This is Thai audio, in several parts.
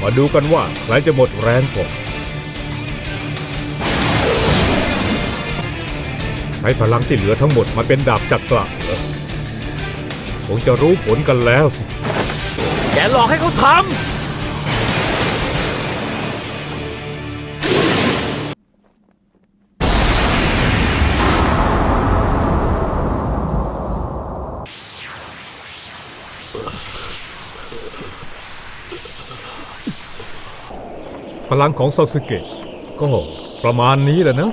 มาดูกันว่าใครจะหมดแรงก่อนใช้พลังที่เหลือทั้งหมดมาเป็นดาบจักระเหรอคงจะรู้ผลกันแล้ว แกหลอกให้เขาทำ พลังของซาสึเกะก็ประมาณนี้แหละนะ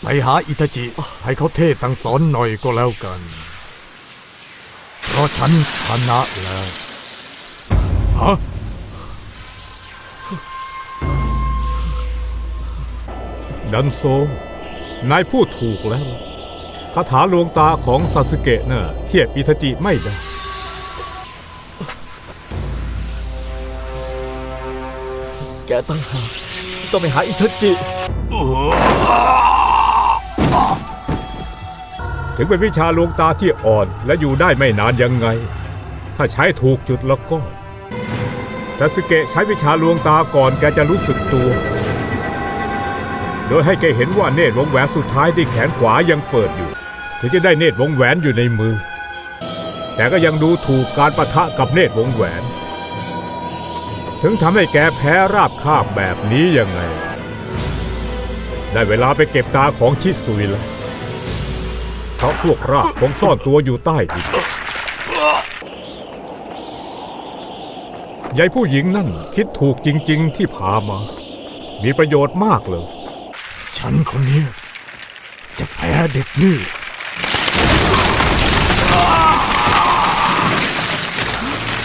ไปหาอิตาจิ ให้เขาเทศสั่งสอนหน่อยก็แล้วกัน เพราะฉันชนะแล้ว ฮะ ดันโซ นายพูดถูกแล้วคาถาลวงตาของซาสึเกะเน่ะเทียบอิทาจิไม่ได้ แกตั้งหากต้องไปหาอิทาจิ ถึงเป็นวิชาลวงตาที่อ่อนและอยู่ได้ไม่นานยังไง ถ้าใช้ถูกจุดแล้วก็ซาสึเกะใช้วิชาลวงตาก่อนแกจะรู้สึกตัว โดยให้แกเห็นว่าเนตรวงแหวนสุดท้ายที่แขนขวายังเปิดอยู่ ถึงจะได้เนตรวงแหวนอยู่ในมือ แต่ก็ยังดูถูกการประทะกับเนตรวงแหวน ถึงทำให้แกแพ้ราบคาบแบบนี้ยังไง ได้เวลาไปเก็บตาของชิซุยแล้วเพราะพวกราบคงซ่อนตัวอยู่ใต้ดินยายผู้หญิงนั่นคิดถูกจริง ๆ ที่พามา มีประโยชน์มากเลย ฉันคนนี้ จะแพ้เด็กนี่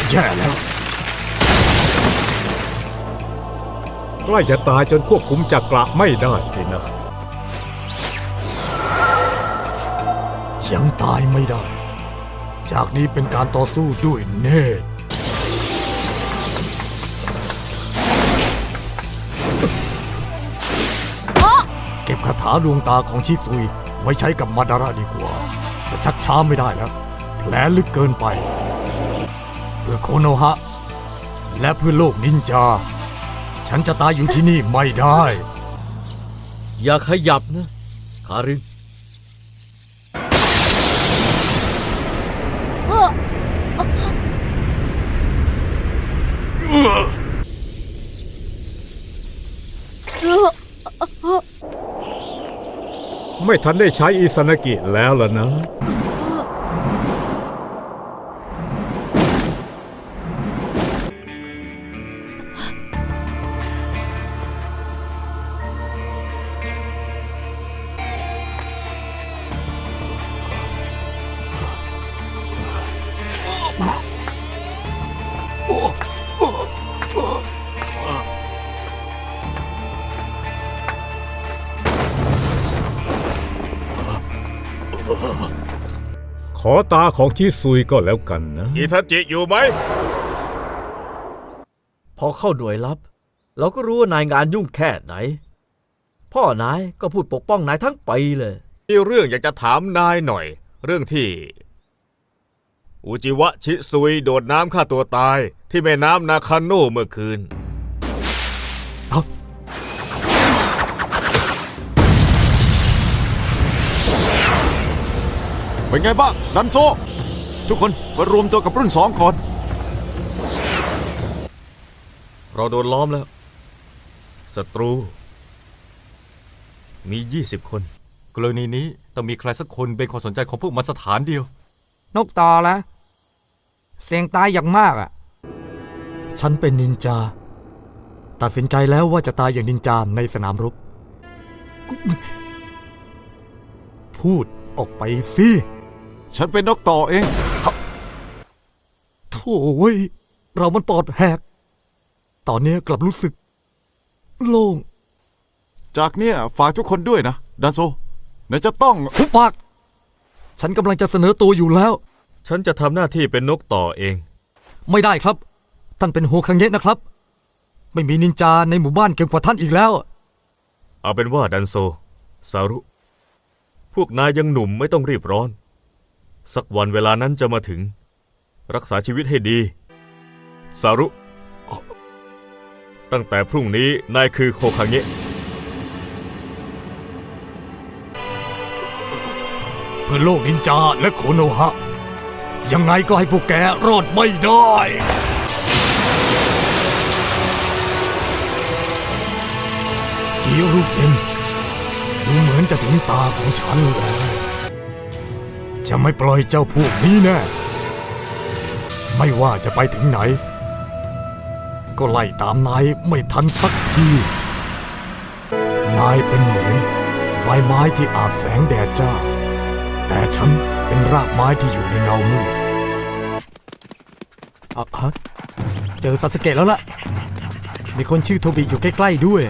แย่แล้ว ใกล้จะตายจนควบคุมจักระไม่ได้สินะ ยังตายไม่ได้ จากนี้เป็นการต่อสู้ด้วยเนตรเก็บคาถาดวงตาของชิซุยไว้ใช้กับมาดาระดีกว่า จะชักช้าไม่ได้แล้ว แผลลึกเกินไป เพื่อโคโนฮะ และเพื่อโลกนินจา ฉันจะตายอยู่ที่นี่ไม่ได้ อย่าขยับนะคารินไม่ทันได้ใช้อิสนากิแล้วล่ะนะ ขอตาของชิซุยก็แล้วกันนะอิทาจิอยู่ไหม พอเข้าหน่วยลับ เราก็รู้ว่านายงานยุ่งแค่ไหน พ่อนายก็พูดปกป้องนายทั้งปีเลย มีเรื่องอยากจะถามนายหน่อย เรื่องที่ อุจิวะชิซุยโดดน้ำฆ่าตัวตายที่แม่น้ำนาคาโน่เมื่อคืนเป็นไงบ้าง ดันโซ ทุกคนมารวมตัวกับรุ่นสองก่อน เราโดนล้อมแล้วศัตรู มี 20 คน กรณีนี้ต้องมีใครสักคนเป็นความสนใจของพวกมันสถานเดียว นกต่อละ เสียงตายอย่างมากอะ ฉันเป็นนินจา ตัดสินใจแล้วว่าจะตายอย่างนินจาในสนามรบ พูดออกไปสิ ฉันเป็นนกต่อเองโถ่เว้ย เรามันปอดแหก ตอนนี้กลับรู้สึก โล่ง จากเนี้ยฝากทุกคนด้วยนะดันโซไหนจะต้องหุบปาก ฉันกำลังจะเสนอตัวอยู่แล้ว ฉันจะทำหน้าที่เป็นนกต่อเอง ไม่ได้ครับ ท่านเป็นโฮคังเงะนะครับ ไม่มีนินจาในหมู่บ้านเก่งกว่าท่านอีกแล้ว เอาเป็นว่าดันโซซารุ พวกนายยังหนุ่มไม่ต้องรีบร้อน สักวันเวลานั้นจะมาถึง รักษาชีวิตให้ดี สารุ ตั้งแต่พรุ่งนี้นายคือโคคังเงะเพื่อโลกนินจาและโคโนฮะ ยังไงก็ให้พวกแกรอดไม่ได้ ฮิรุเซนดูเหมือนจะถึงตาของฉันแล้วจะไม่ปล่อยเจ้าพวกนี้แน่ ไม่ว่าจะไปถึงไหน ก็ไล่ตามนายไม่ทันสักที นายเป็นเหมือนใบไม้ที่อาบแสงแดดจ้า แต่ฉัน เป็นรากไม้ที่อยู่ในเงามืดอะฮะเจอซาสเกะแล้วล่ะ มีคนชื่อโทบิอยู่ใกล้ ๆ ด้วย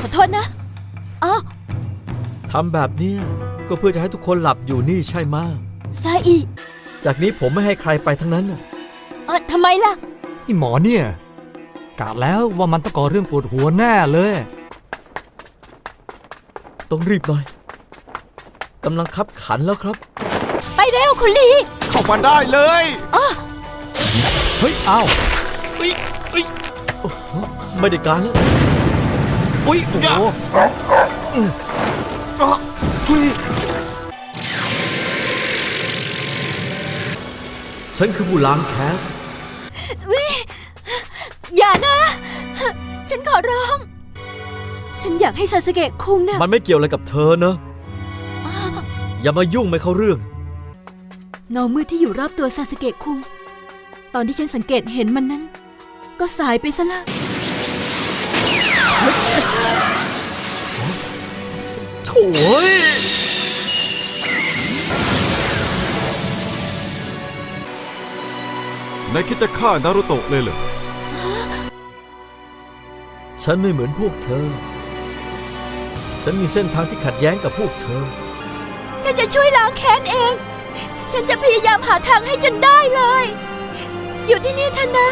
ขอโทษนะอ๋อทำแบบนี้ก็เพื่อจะให้ทุกคนหลับอยู่นี่ใช่ไหมะซาอิจากนี้ผมไม่ให้ใครไปทั้งนั้นน่ะเออทำไมล่ะไอหมอเนี่ย กะแล้วว่ามันต้องก่อเรื่องปวดหัวแน่เลย ต้องรีบหน่อยกำลังคับขันแล้วครับ ไปเร็วคุณลีเข้ามาได้เลยเฮ้ยอ้าวไม่ได้การแล้วอุ้ยโอ้โหอืมอะเฮ้ยฉันคือผู้ล้างแค้นอย่านะ ฉันขอร้อง ฉันอยากให้ซาสเกะคุงนะมันไม่เกี่ยวอะไรกับเธอเนอะ อย่ามายุ่งไม่เข้าเรื่อง เงามืดที่อยู่รอบตัวซาสเกะคุง ตอนที่ฉันสังเกตเห็นมันนั้น ก็สายไปซะละโถ่เอ้ยนายคิดจะฆ่านารุโตะเลยเหรอ ฉันไม่เหมือนพวกเธอ ฉันมีเส้นทางที่ขัดแย้งกับพวกเธอ ฉันจะช่วยล้างแค้นเอง ฉันจะพยายามหาทางให้จนได้เลย อยู่ที่นี่เถอะนะ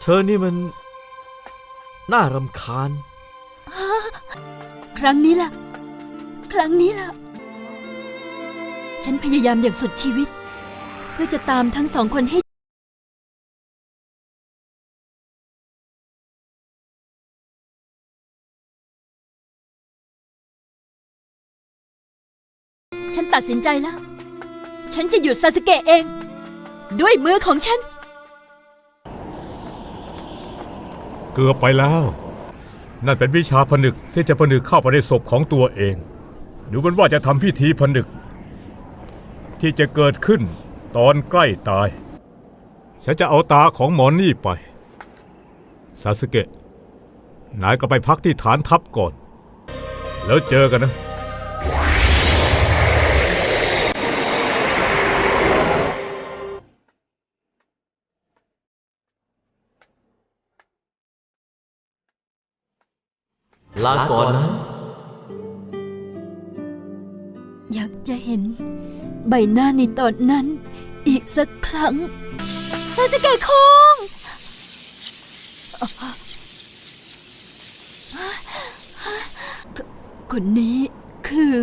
เธอนี่มัน น่ารำคาญ ครั้งนี้ล่ะ ครั้งนี้ล่ะ ฉันพยายามอย่างสุดชีวิต เพื่อจะตามทั้งสองคนให้ฉันตัดสินใจแล้ว ฉันจะหยุดซาสเกะเอง ด้วยมือของฉัน เกือบไปแล้ว นั่นเป็นวิชาผนึกที่จะผนึกเข้าไปในศพของตัวเอง ดูเหมันว่าจะทำพิธีผนึก ที่จะเกิดขึ้นตอนใกล้ตาย ฉันจะเอาตาของหมอนี่ไปซาสึเกะนายก็ไปพักที่ฐานทัพก่อน แล้วเจอกันนะ ลาก่อนนะ อยากจะเห็น ใบหน้าในตอนนั้น อีกสักครั้งซาสเกะคงคนนี้คือ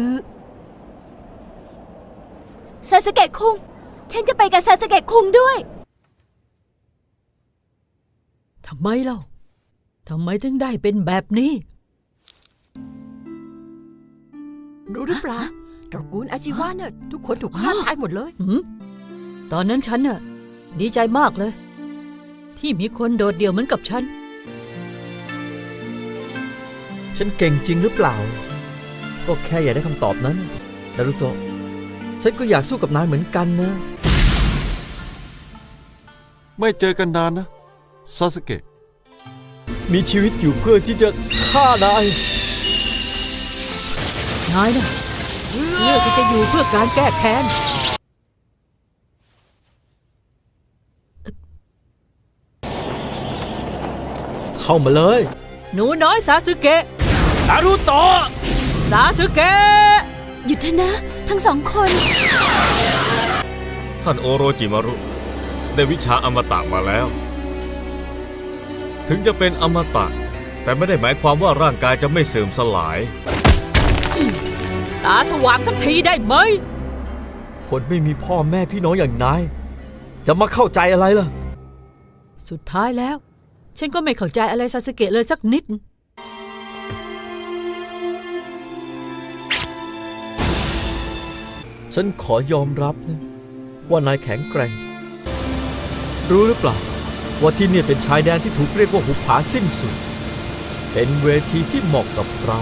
ซาสเกะคุง ฉันจะไปกับซาสเกะคุงด้วย ทำไมเล่า ทำไมถึงได้เป็นแบบนี้ รู้หรือเปล่าตระกูลอาจิวะเนี่ยทุกคนถูกฆ่าตายหมดเลยตอนนั้นฉันน่ะ ดีใจมากเลย ที่มีคนโดดเดี่ยวเหมือนกับฉัน ฉันเก่งจริงหรือเปล่า ก็แค่อยากได้คำตอบนั้นนารุโตะฉันก็อยากสู้กับนายเหมือนกันนะ ไม่เจอกันนานนะซาสเกะมีชีวิตอยู่เพื่อที่จะฆ่านาย นายน่ะเลือกที่จะอยู่เพื่อการแก้แค้นเข้ามาเลย หนูน้อยซาสึเกะนารุโตะซาสึเกะหยุดเถอะนะ ทั้งสองคน ท่านโอโรจิมารุ ได้วิชาอมตะมาแล้ว ถึงจะเป็นอมตะ แต่ไม่ได้หมายความว่าร่างกายจะไม่เสื่อมสลาย ตาสว่างสักทีได้ไหม คนไม่มีพ่อแม่พี่น้องอย่างนายจจะมาเข้าใจอะไรล่ะ สุดท้ายแล้ว ฉันก็ไม่เข้าใจอะไรซาสเกะเลยสักนิด ฉันขอยอมรับนะว่านายแข็งแกร่ง รู้หรือเปล่า ว่าที่เนี่ยเป็นชายแดนที่ถูกเรียกว่าหุบผาสิ้นสุด เป็นเวทีที่เหมาะกับเรา